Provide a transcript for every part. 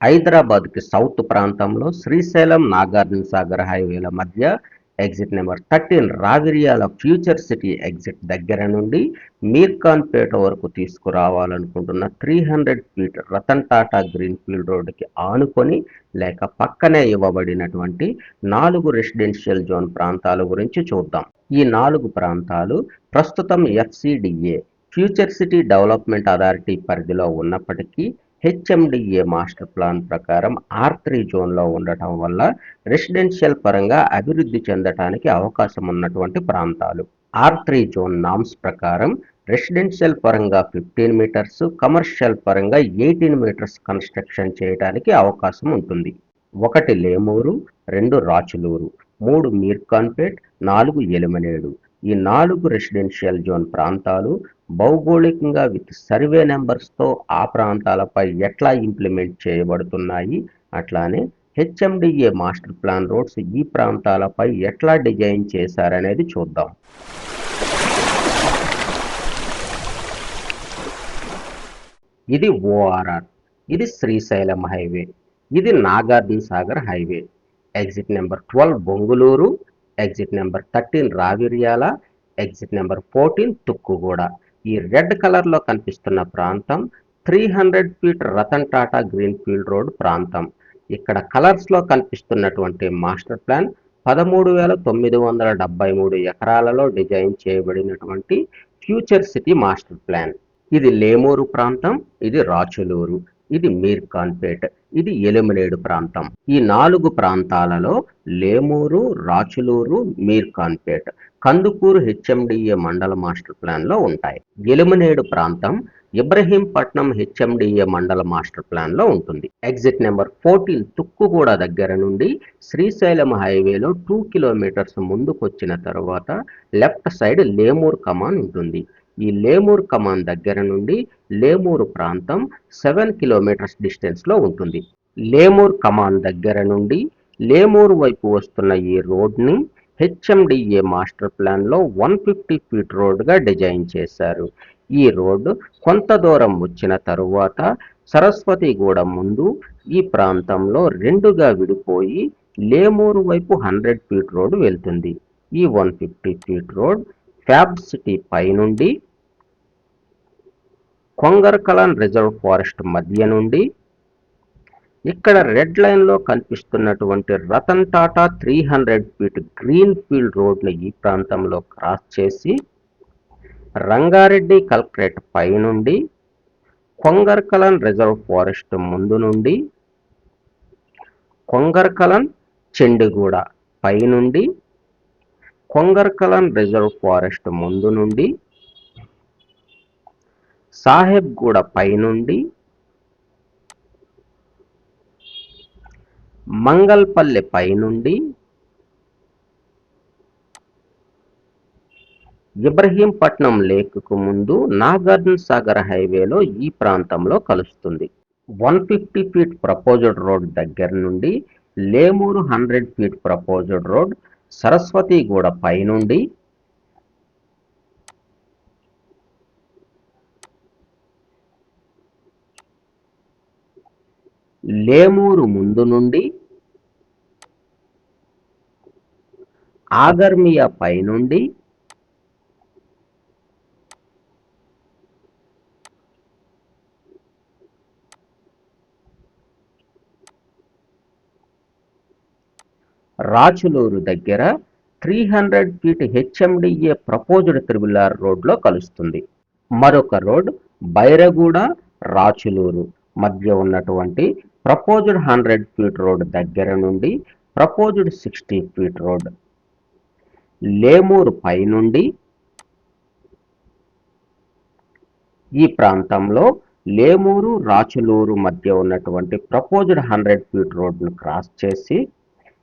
హైదరాబాద్కి సౌత్ ప్రాంతంలో శ్రీశైలం నాగార్జున సాగర్ హైవేల మధ్య exit number thirteen Raviryala future city exit దగ్గర నుండి మీర్ఖాన్పేట వరకు తీసుకురావాలనుకుంటున్న three hundred feet Ratan Tata green field రోడ్డుకి ఆనుకొని లేక పక్కనే ఇవ్వబడినటువంటి నాలుగు రెసిడెన్షియల్ జోన్ ప్రాంతాల గురించి చూద్దాం. ఈ నాలుగు ప్రాంతాలు ప్రస్తుతం FCDA future city development authority పరిధిలో ఉన్నప్పటికీ హెచ్ఎండిఏ మాస్టర్ ప్లాన్ ప్రకారం ఆర్ త్రీ జోన్లో ఉండటం వల్ల రెసిడెన్షియల్ పరంగా అభివృద్ధి చెందటానికి అవకాశం ఉన్నటువంటి ప్రాంతాలు. ఆర్ త్రీ జోన్ నామ్స్ ప్రకారం రెసిడెన్షియల్ పరంగా ఫిఫ్టీన్ మీటర్స్ కమర్షియల్ పరంగా ఎయిటీన్ మీటర్స్ కన్స్ట్రక్షన్ చేయడానికి అవకాశం ఉంటుంది. ఒకటి లేమూరు రెండు రాచులూరు మూడు మీర్ఖాన్పేట్ నాలుగు ఎలిమనేడు. ఈ నాలుగు రెసిడెన్షియల్ జోన్ ప్రాంతాలు భౌగోళికంగా విత్ సర్వే నెంబర్స్తో ఆ ప్రాంతాలపై ఎట్లా ఇంప్లిమెంట్ చేయబడుతున్నాయి అట్లానే హెచ్ఎండిఏ మాస్టర్ ప్లాన్ రోడ్స్ ఈ ప్రాంతాలపై ఎట్లా డిజైన్ చేశారనేది చూద్దాం. ఇది ఓఆర్ఆర్ ఇది శ్రీశైలం హైవే ఇది Nagarjuna Sagar highway. Exit number twelve Bongulur. Exit number thirteen Raviryala exit number fourteen Tukkuguda ఈ రెడ్ కలర్లో కనిపిస్తున్న ప్రాంతం three hundred feet Ratan Tata green field road ప్రాంతం. ఇక్కడ కలర్స్లో కనిపిస్తున్నటువంటి మాస్టర్ ప్లాన్ పదమూడు వేల తొమ్మిది వందల డెబ్బై మూడు ఎకరాలలో డిజైన్ చేయబడినటువంటి ఫ్యూచర్ సిటీ మాస్టర్ ప్లాన్. ఇది లేమూరు ప్రాంతం ఇది రాచులూరు. ఇది మీర్ కాన్పేట్ ఇది ఎలిమినేడు ప్రాంతం. ఈ నాలుగు ప్రాంతాలలో లేమూరు రాచులూరు మీర్ కాన్పేట్ కందుకూరు హెచ్ఎండిఏ మండల మాస్టర్ ప్లాన్లో ఉంటాయి. ఎలిమినేడు ప్రాంతం ఇబ్రహీంపట్నం హెచ్ఎండిఏ మండల మాస్టర్ ప్లాన్లో ఉంటుంది. ఎగ్జిట్ నెంబర్ ఫోర్టీన్ తుక్కుగూడ దగ్గర నుండి శ్రీశైలం హైవేలో టూ కిలోమీటర్స్ ముందుకు వచ్చిన తర్వాత లెఫ్ట్ సైడ్ లేమూర్ కమాన్ ఉంటుంది. ఈ లేమూర్ కమాన్ దగ్గర నుండి లేమూరు ప్రాంతం సెవెన్ కిలోమీటర్స్ డిస్టెన్స్లో ఉంటుంది. లేమూర్ కమాన్ దగ్గర నుండి లేమూరు వైపు వస్తున్న ఈ రోడ్ని హెచ్ఎండిఏ మాస్టర్ ప్లాన్లో వన్ ఫిఫ్టీ ఫీట్ రోడ్గా డిజైన్ చేశారు. ఈ రోడ్డు కొంత దూరం వచ్చిన తరువాత సరస్వతిగూడెం ముందు ఈ ప్రాంతంలో రెండుగా విడిపోయి లేమూరు వైపు హండ్రెడ్ ఫీట్ రోడ్ వెళ్తుంది. ఈ one fifty feet road fab city పై నుండి కొంగర్కలాన్ రిజర్వ్ ఫారెస్ట్ మధ్య నుండి ఇక్కడ రెడ్ లైన్లో కనిపిస్తున్నటువంటి Ratan Tata three hundred feet green field రోడ్ను ఈ ప్రాంతంలో క్రాస్ చేసి రంగారెడ్డి కలెక్టరేట్ పై నుండి కొంగర్కలన్ రిజర్వ్ ఫారెస్ట్ ముందు నుండి కొంగర్కలన్ చెండుగూడ పై నుండి కొంగర్కలన్ రిజర్వ్ ఫారెస్ట్ ముందు నుండి సాహెబ్ గూడ పైనుండి మంగల్పల్లె పైనుండి ఇబ్రహీంపట్నం లేక్కు ముందు నాగార్జున సాగర్ హైవేలో ఈ ప్రాంతంలో కలుస్తుంది. One fifty feet proposed road దగ్గర నుండి Lemur hundred feet proposed road Saraswathiguda పైనుండి లేమూరు ముందు నుండి ఆగర్మియా పై నుండి రాచులూరు దగ్గర three hundred feet HMDA proposed triple R రోడ్లో కలుస్తుంది. మరొక రోడ్ బైరగూడ రాచులూరు. మధ్య ఉన్నటువంటి ప్రపోజ్డ్ హండ్రెడ్ ఫీట్ రోడ్ దగ్గర నుండి proposed sixty feet road Lemuru పై నుండి ఈ ప్రాంతంలో లేమూరు రాచులూరు మధ్య ఉన్నటువంటి ప్రపోజ్డ్ హండ్రెడ్ ఫీట్ రోడ్ను క్రాస్ చేసి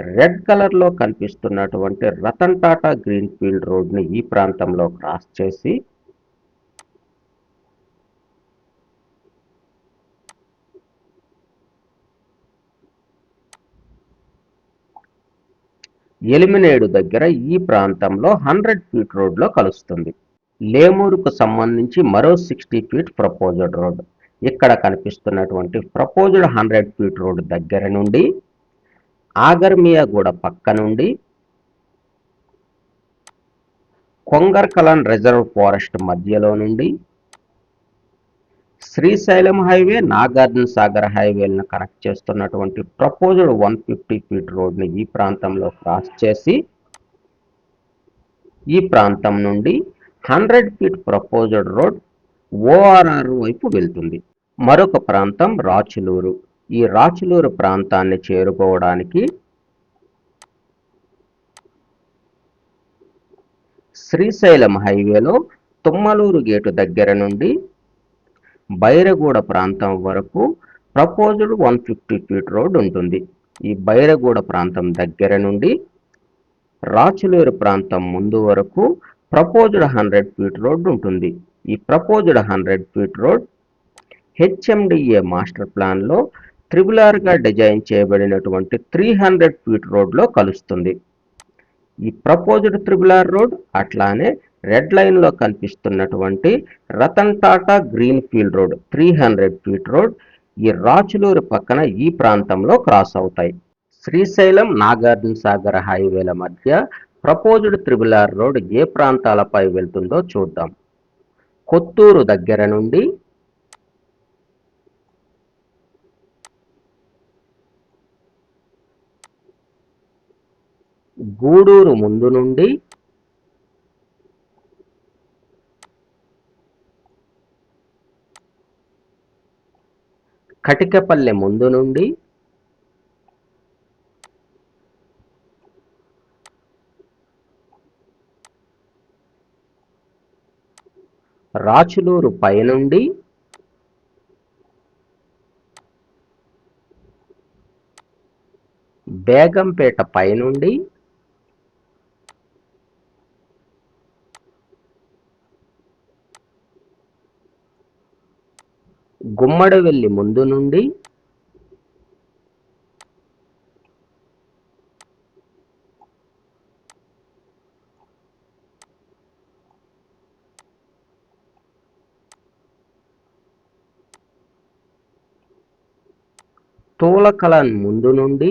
రెడ్ కలర్లో కనిపిస్తున్నటువంటి రతన్ టాటా గ్రీన్ ఫీల్డ్ రోడ్ని ఈ ప్రాంతంలో క్రాస్ చేసి ఎలిమినేడు దగ్గర ఈ ప్రాంతంలో హండ్రెడ్ ఫీట్ రోడ్లో కలుస్తుంది. లేమూరుకు సంబంధించి మరో సిక్స్టీ ఫీట్ ప్రపోజడ్ రోడ్ ఇక్కడ కనిపిస్తున్నటువంటి ప్రపోజ్డ్ హండ్రెడ్ ఫీట్ రోడ్ దగ్గర నుండి ఆగర్మియాగూడ పక్క నుండి కొంగర్కలన్ రిజర్వ్ ఫారెస్ట్ మధ్యలో నుండి శ్రీశైలం హైవే నాగార్జున సాగర్ హైవేలను కనెక్ట్ చేస్తున్నటువంటి ప్రపోజ్డ్ వన్ ఫిఫ్టీ ఫీట్ రోడ్ని ఈ ప్రాంతంలో క్రాస్ చేసి ఈ ప్రాంతం నుండి hundred feet proposed road ORR వైపు వెళ్తుంది. మరొక ప్రాంతం రాచులూరు. ఈ రాచులూరు ప్రాంతాన్ని చేరుకోవడానికి శ్రీశైలం హైవేలో తుమ్మలూరు గేటు దగ్గర నుండి బైరగూడ ప్రాంతం వరకు proposed one fifty feet road ఉంటుంది. ఈ బైరగూడ ప్రాంతం దగ్గర నుండి రాచులూరు ప్రాంతం ముందు వరకు ప్రపోజ్డ్ హండ్రెడ్ ఫీట్ రోడ్ ఉంటుంది. ఈ proposed hundred feet road HMDA master ప్లాన్లో త్రిబుల్ ఆర్గా డిజైన్ చేయబడినటువంటి త్రీ హండ్రెడ్ ఫీట్ రోడ్లో కలుస్తుంది. ఈ ప్రపోజ్డ్ త్రిబుల్ ఆర్ రోడ్ అట్లానే రెడ్ లైన్లో కనిపిస్తున్నటువంటి Ratan Tata green field road three hundred feet road ఈ రాచులూరు పక్కన ఈ ప్రాంతంలో క్రాస్ అవుతాయి. శ్రీశైలం నాగార్జున సాగర్ హైవేల మధ్య ప్రపోజ్డ్ త్రిబుల్ ఆర్ రోడ్ ఏ ప్రాంతాలపై వెళ్తుందో చూద్దాం. కొత్తూరు దగ్గర నుండి గూడూరు ముందు నుండి కటికపల్లె ముందు నుండి రాచులూరు పైనుండి బేగంపేట పైనుండి గుమ్మడివెల్లి ముందు నుండి తూలకలన్ ముందు నుండి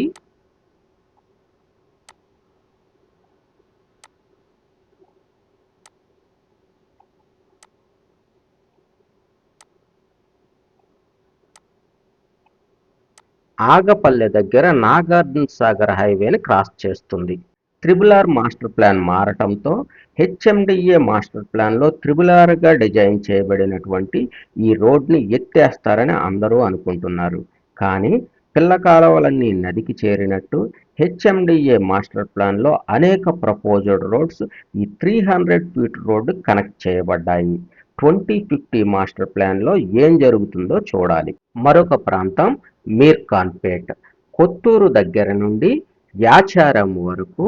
ఆగపల్లె దగ్గర నాగార్జున సాగర్ హైవేని క్రాస్ చేస్తుంది. త్రిబుల్ ఆర్ మాస్టర్ ప్లాన్ మారటంతో హెచ్ఎండిఏ మాస్టర్ ప్లాన్లో త్రిబుల్ ఆర్గా డిజైన్ చేయబడినటువంటి ఈ రోడ్ని ఎత్తేస్తారని అందరూ అనుకుంటున్నారు. కానీ పిల్ల కాలువలన్నీ నదికి చేరినట్టు హెచ్ఎండిఏ మాస్టర్ ప్లాన్లో అనేక ప్రపోజ్డ్ రోడ్స్ ఈ three hundred feet road connect చేయబడ్డాయి. ట్వంటీ ఫిఫ్టీ మాస్టర్ ప్లాన్లో ఏం జరుగుతుందో చూడాలి. మరొక ప్రాంతం మీర్ ఖాన్పేట్ కొత్తూరు దగ్గర నుండి యాచారం వరకు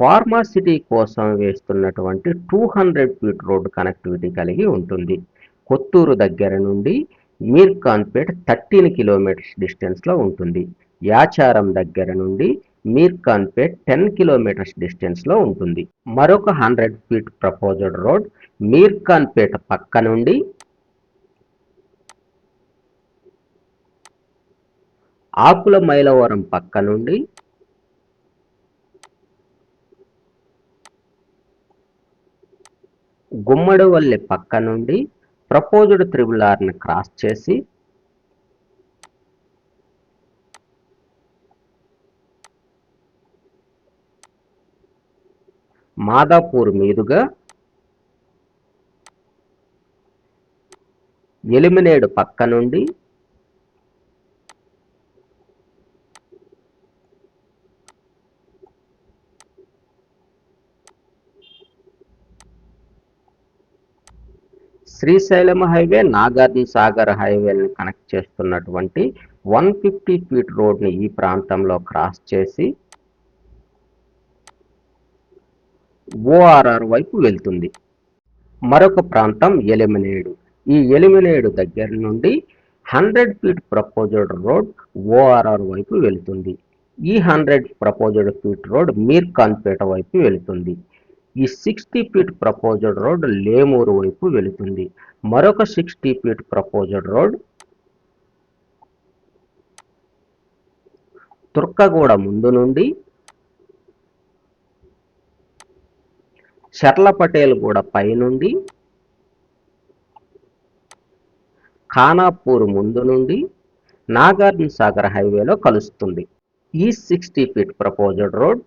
ఫార్మాసిటీ కోసం వేస్తున్నటువంటి two hundred feet road connectivity కలిగి ఉంటుంది. కొత్తూరు దగ్గర నుండి మీర్ ఖాన్పేట్ థర్టీన్ కిలోమీటర్స్ డిస్టెన్స్లో ఉంటుంది. యాచారం దగ్గర నుండి మీర్ ఖాన్పేట్ టెన్ కిలోమీటర్స్ డిస్టెన్స్లో ఉంటుంది. మరొక hundred feet proposed road Mirkhanpet పక్క నుండి ఆకుల మైలవరం పక్క నుండి గుమ్మడివల్లి పక్క నుండి ప్రపోజ్డ్ త్రిబుల్ ఆర్ని క్రాస్ చేసి మాదాపూర్ మీదుగా ఎలిమినేడు పక్క నుండి శ్రీశైలం హైవే నాగార్జున సాగర్ హైవేని కనెక్ట్ చేస్తున్నటువంటి వన్ ఫిఫ్టీ ఫీట్ రోడ్ని ఈ ప్రాంతంలో క్రాస్ చేసి ఓఆర్ఆర్ వైపు వెళ్తుంది. మరొక ప్రాంతం ఎలిమినేడు. ఈ ఎలిమినేడు దగ్గర నుండి hundred feet proposed road ORR వైపు వెళుతుంది. ఈ hundred proposed feet road Meer Khanpet వైపు వెళుతుంది. ఈ sixty feet proposed road Lemur వైపు వెళుతుంది. మరొక sixty feet proposed road Turkaguda ముందు నుండి షర్ల పటేల్ గూడ పైనుండి ఖానాపూర్ ముందు నుండి నాగార్జున సాగర్ హైవేలో కలుస్తుంది. ఈ sixty feet proposed road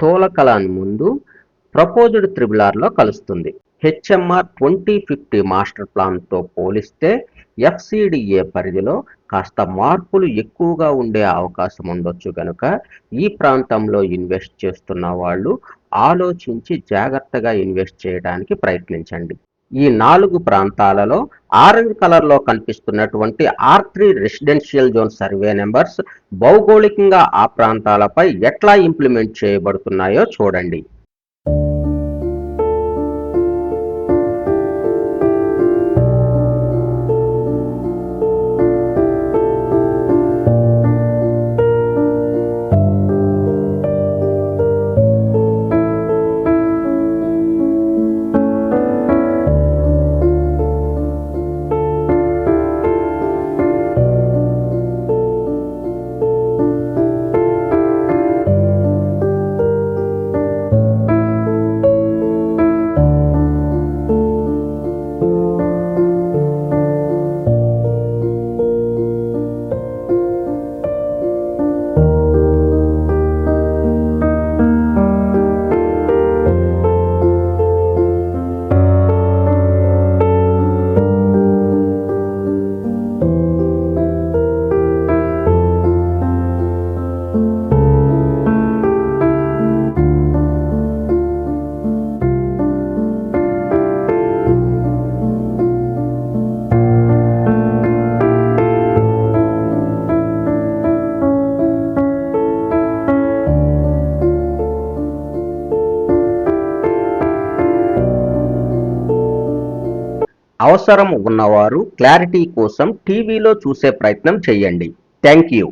Tolakalan ముందు ప్రపోజ్డ్ త్రిబులార్లో కలుస్తుంది. హెచ్ఎంఆర్ ట్వంటీ ఫిఫ్టీ మాస్టర్ ప్లాన్తో పోలిస్తే ఎఫ్సిడిఏ పరిధిలో కాస్త మార్పులు ఎక్కువగా ఉండే అవకాశం ఉండొచ్చు కనుక ఈ ప్రాంతంలో ఇన్వెస్ట్ చేస్తున్న వాళ్ళు ఆలోచించి జాగ్రత్తగా ఇన్వెస్ట్ చేయడానికి ప్రయత్నించండి. ఈ నాలుగు ప్రాంతాలలో ఆరెంజ్ కలర్లో కనిపిస్తున్నటువంటి R three residential zone survey numbers భౌగోళికంగా ఆ ప్రాంతాలపై ఎట్లా ఇంప్లిమెంట్ చేయబడుతున్నాయో చూడండి. అవసరం ఉన్నవారు క్లారిటీ కోసం టీవీలో చూసే ప్రయత్నం చేయండి. Thank you.